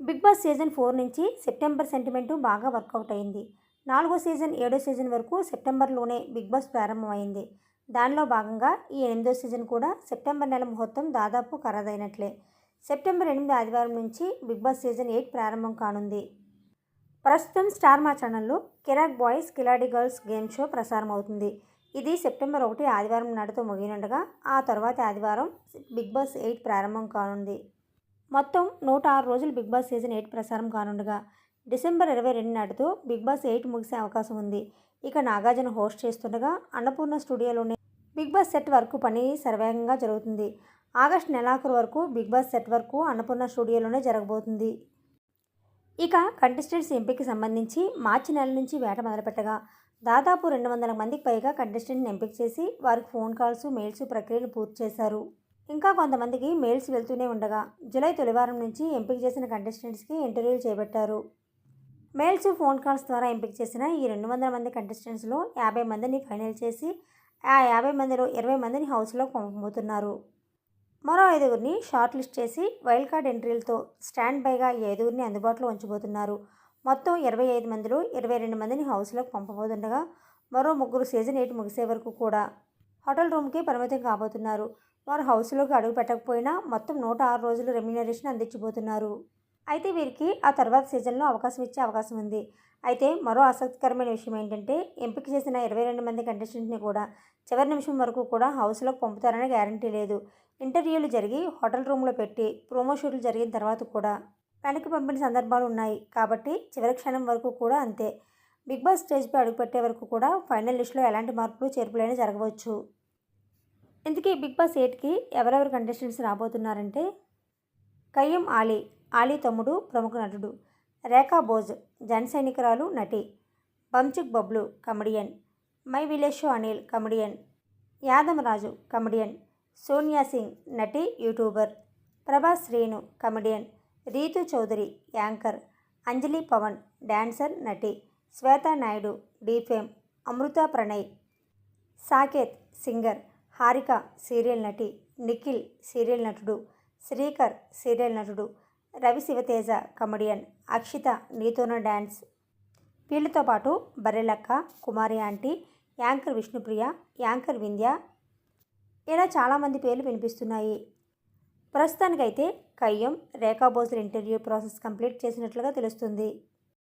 Big boss season four నుంచి September sentiment బాగా work out అయింది. నాలుగో సీజన్ ఏడో సీజన్ వరకు సెప్టెంబర్లోనే బిగ్ బాస్ ప్రారంభమైంది. దానిలో భాగంగా ఈ ఎనిమిదో సీజన్ కూడా సెప్టెంబర్ నెల ముహూర్తం దాదాపు ఖరాదైనట్లే సెప్టెంబర్ ఎనిమిది ఆదివారం నుంచి బిగ్ బాస్ సీజన్ ఎయిట్ ప్రారంభం కానుంది. ప్రస్తుతం స్టార్ మా ఛానల్లో Kiraak boys Khiladi girls game show ప్రసారం అవుతుంది ఇది సెప్టెంబర్ ఒకటి ఆదివారం నాటితో ముగినుండగా ఆ తర్వాత ఆదివారం బిగ్ బాస్ ఎయిట్ ప్రారంభం కానుంది. మొత్తం నూట ఆరు రోజులు బిగ్ బాస్ సీజన్ ఎయిట్ ప్రసారం కానుండగా డిసెంబర్ ఇరవై రెండు నాటితో బిగ్ బాస్ ఎయిట్ ముగిసే అవకాశం ఉంది. ఇక నాగార్జున హోస్ట్ చేస్తుండగా అన్నపూర్ణ స్టూడియోలోనే బిగ్ బాస్ సెట్ వర్క్ పని సర్వేగంగా జరుగుతుంది. ఆగస్టు నెలాఖరు వరకు బిగ్ బాస్ సెట్ వరకు అన్నపూర్ణ స్టూడియోలోనే జరగబోతుంది. ఇక కంటెస్టెంట్స్ ఎంపికకి సంబంధించి మార్చి నెల నుంచి వేట మొదలుపెట్టగా దాదాపు రెండు వందల మందికి పైగా కంటెస్టెంట్ని ఎంపిక చేసి వారికి ఫోన్ కాల్స్ మెయిల్స్ ప్రక్రియను పూర్తి చేశారు. ఇంకా కొంతమందికి మెయిల్స్ వెళ్తూనే ఉండగా జూలై తొలివారం నుంచి ఎంపిక చేసిన కంటెస్టెంట్స్కి ఇంటర్వ్యూలు చేపట్టారు. మెయిల్స్ ఫోన్ కాల్స్ ద్వారా ఎంపిక చేసిన ఈ రెండు వందల మంది కంటెస్టెంట్స్లో యాభై మందిని ఫైనల్ చేసి ఆ యాభై మందిలో ఇరవై మందిని హౌస్లో పంపబోతున్నారు. మరో ఐదుగురిని షార్ట్ లిస్ట్ చేసి వైల్డ్ కార్డ్ ఎంట్రీలతో స్టాండ్ బైగా ఈ ఐదుగురిని అందుబాటులో ఉంచబోతున్నారు. మొత్తం ఇరవై ఐదు మందిలో ఇరవై రెండు మందిని హౌస్లోకి పంపబోతుండగా మరో ముగ్గురు సీజన్ ఎయిట్ ముగిసే వరకు కూడా హోటల్ రూమ్కి పరిమితం కాబోతున్నారు. వారు హౌస్లోకి అడుగు పెట్టకపోయినా మొత్తం నూట ఆరు రోజులు రెమ్యునరేషన్ అందించబోతున్నారు. అయితే వీరికి ఆ తర్వాత సీజన్లో అవకాశం ఇచ్చే అవకాశం ఉంది. అయితే మరో ఆసక్తికరమైన విషయం ఏంటంటే ఎంపిక చేసిన ఇరవై రెండు మంది కంటెస్టెంట్ని కూడా చివరి నిమిషం వరకు కూడా హౌస్లోకి పంపుతారనే గ్యారంటీ లేదు. ఇంటర్వ్యూలు జరిగి హోటల్ రూమ్లో పెట్టి ప్రోమో షూట్లు జరిగిన తర్వాత కూడా వెనక్కి పంపిన సందర్భాలు ఉన్నాయి. కాబట్టి చివరి క్షణం వరకు కూడా అంతే. బిగ్ బాస్ స్టేజ్పై అడుగుపెట్టే వరకు కూడా ఫైనల్ లిస్ట్లో ఎలాంటి మార్పులు చేర్పులైనా జరగవచ్చు. ఇందుకే బిగ్ బాస్ ఎయిట్కి ఎవరెవరు కంటెస్టెంట్స్ రాబోతున్నారంటే కయ్యం ఆలీ ఆలీ తమ్ముడు ప్రముఖ నటుడు రేఖా బోజ్ జనసైనికురాలు నటి Bumchick Bablu comedian my village show Anil comedian Yadamaraju comedian Sonia Singh నటి YouTuber Prabhas Srinu comedian Rithu Chowdary anchor Anjali Pavan dancer నటి శ్వేతా నాయుడు డీఫేమ్ అమృత ప్రణయ్. సాకేత్ సింగర్. హారిక సీరియల్ నటి. నిఖిల్ సీరియల్ నటుడు. శ్రీకర్ సీరియల్ నటుడు. రవి శివతేజ కమెడియన్. అక్షిత నీతోన డ్యాన్స్ వీళ్ళతో పాటు Barrelakka Kumari aunty anchor Vishnupriya anchor Vindhya. ఇలా చాలామంది పేర్లు వినిపిస్తున్నాయి. ప్రస్తుతానికైతే కయ్యం రేఖా బోసుల ఇంటర్వ్యూ ప్రాసెస్ కంప్లీట్ చేసినట్లుగా తెలుస్తుంది.